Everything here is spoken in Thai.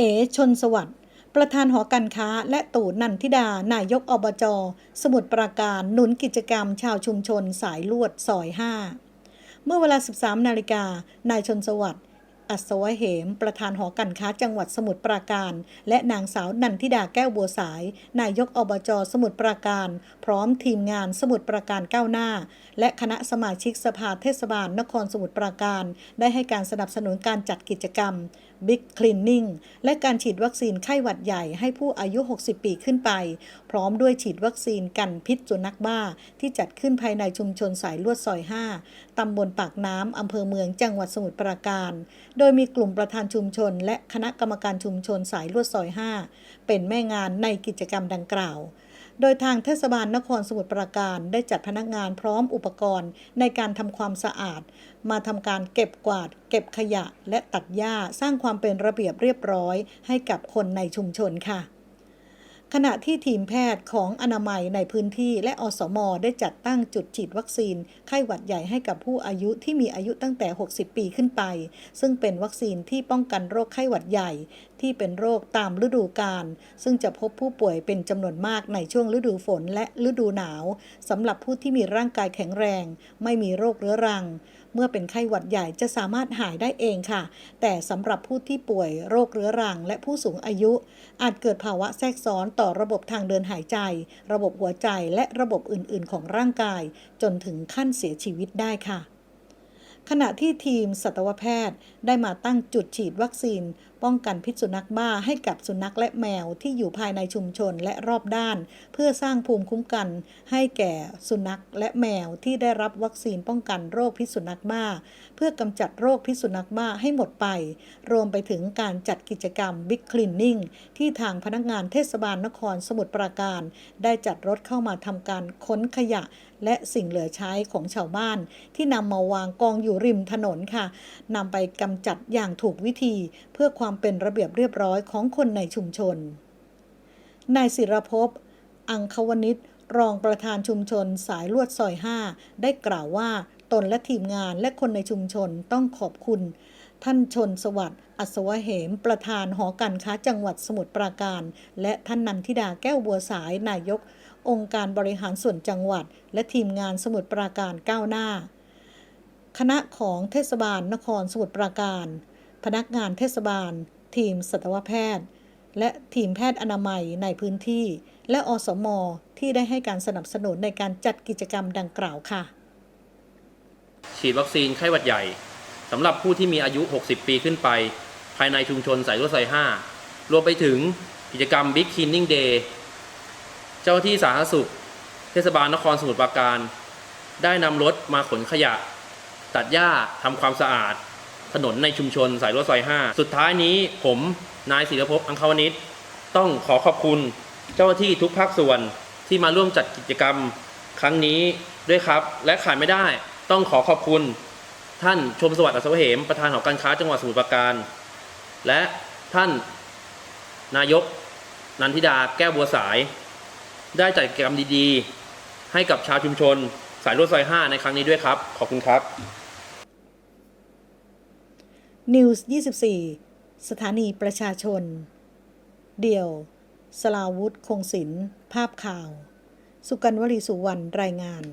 เอชนสวัสดิ์ประธานหอการค้าและตู่นันทิดา นายกอบจ สมุทรปราการหนุนกิจกรรมชาวชุมชนสายลวดซอย 5 เมื่อเวลา 13 นาฬิกานายชนสวัสดิ์ อัศวเหม ประธานหอการค้าจังหวัดสมุทรปราการ และนางสาวนันทิดาแก้วบัวสาย นายกอบจสมุทรปราการ พร้อมทีมงานสมุทรปราการก้าวหน้า และคณะสมาชิกสภาเทศบาลนครสมุทรปราการ ได้ให้การสนับสนุนการจัดกิจกรรม Big Cleaning และการฉีดวัคซีนไข้หวัดใหญ่ให้ผู้อายุ 60 ปีขึ้นไป พร้อมด้วยฉีดวัคซีนกันพิษสุนัขบ้า ที่จัดขึ้นภายในชุมชนสายลวดซอย 5 ตำบลปากน้ำอำเภอเมืองจังหวัดสมุทรปราการโดยมีกลุ่มประธานชุมชน และคณะกรรมการชุมชนสายลวดซอย 5 เป็นแม่งานในกิจกรรมดังกล่าว โดยทางเทศบาลนครสมุทรปราการได้จัดพนักงานพร้อมอุปกรณ์ ในการทำความสะอาด มาทำการเก็บกวาด เก็บขยะ และตัดหญ้าสร้างความเป็นระเบียบเรียบร้อย ให้กับคนในชุมชนค่ะ ขณะที่ทีมแพทย์ของอนามัยในพื้นที่และอสม ได้จัดตั้งจุดฉีดวัคซีน ไข้หวัดใหญ่ให้กับผู้อายุที่มีอายุตั้งแต่ 60 ปีขึ้นไป ซึ่งเป็นวัคซีนที่ป้องกันโรคไข้หวัดใหญ่ ที่เป็นโรคตามฤดูกาลซึ่งจะพบผู้ป่วยเป็นจำนวนมากในช่วงฤดูฝนและฤดูหนาวสำหรับผู้ที่มีร่างกายแข็งแรง ไม่มีโรคเรื้อรังเมื่อเป็นไข้หวัดใหญ่จะสามารถหายได้เองค่ะ แต่สำหรับผู้ที่ป่วยโรคเรื้อรังและผู้สูงอายุ อาจเกิดภาวะแทรกซ้อนต่อระบบทางเดินหายใจ ระบบหัวใจและระบบอื่น ๆ ของร่างกาย จนถึงขั้นเสียชีวิตได้ค่ะขณะที่ทีมสัตวแพทย์ได้มาตั้งจุดฉีดวัคซีนป้องกันพิษสุนัขบ้าให้กับสุนัขและแมวที่อยู่ภายในชุมชนและรอบด้าน เพื่อสร้างภูมิคุ้มกัน ให้แก่สุนัขและแมวที่ได้รับวัคซีนป้องกันโรคพิษสุนัขบ้า เพื่อกำจัดโรคพิษสุนัขบ้าให้หมดไป รวมไปถึงการจัดกิจกรรม Big Cleaning ที่ทางพนักงานเทศบาลนครสมุทรปราการ ได้จัดรถเข้ามาทำการค้นขยะและสิ่งเหลือใช้ของชาวบ้าน ที่นำมาวางกองอยู่ริมถนนค่ะนำไปกำจัดอย่างถูกวิธีเพื่อความความเป็นระเบียบเรียบร้อยของคนในชุมชน นายศิรภพ อังควนิชรองประธานชุมชนสายลวดซอย 5 ได้กล่าวว่าตนและทีมงานและคนในชุมชนต้องขอบคุณ ท่านชนสวัสดิ์อัศวเหม ประธานหอการค้าจังหวัดสมุทรปราการ และท่านนันทิดาแก้วบัวสายนายก องค์การบริหารส่วนจังหวัด และทีมงานสมุทรปราการก้าวหน้า คณะของเทศบาลนครสมุทรปราการ พนักงานเทศบาล ทีมสัตวแพทย์ และทีมแพทย์อนามัยในพื้นที่ และอสมที่ได้ให้การสนับสนุนในการจัดกิจกรรมดังกล่าวค่ะ ฉีดวัคซีนไข้หวัดใหญ่สำหรับผู้ที่มีอายุ 60 ปีขึ้นไป ภายในชุมชนสายรถไฟ5รวมไปถึงกิจกรรม Big Cleaning Day เจ้าที่สาธารณสุข เทศบาลนครสมุทรปราการ ได้นำรถมาขนขยะ ตัดหญ้าทำความสะอาด ถนนในชุมชนสายรถไฟ5สุดท้ายนี้ผมนายศิรภพอังคาวนิชต้องขอขอบคุณเจ้าหน้าที่ทุกภาคส่วนที่มาร่วมจัดกิจกรรมครั้งนี้ด้วยครับ และขาดไม่ได้ต้องขอขอบคุณ ท่านชมสวัสดิ์อัศวเหมประธานหอการค้าจังหวัดสมุทรปราการ และท่านนายกนันทิดาแก้วบัวสาย ได้จัดกิจกรรมดีๆ ให้กับชาวชุมชน สายรถไฟ5ในครั้งนี้ด้วยครับ ขอบคุณครับ News 24 สถานีประชาชน เดี่ยว สลาวุธ คงศิลป์ภาพข่าว สุกันวลีสุวรรณ รายงาน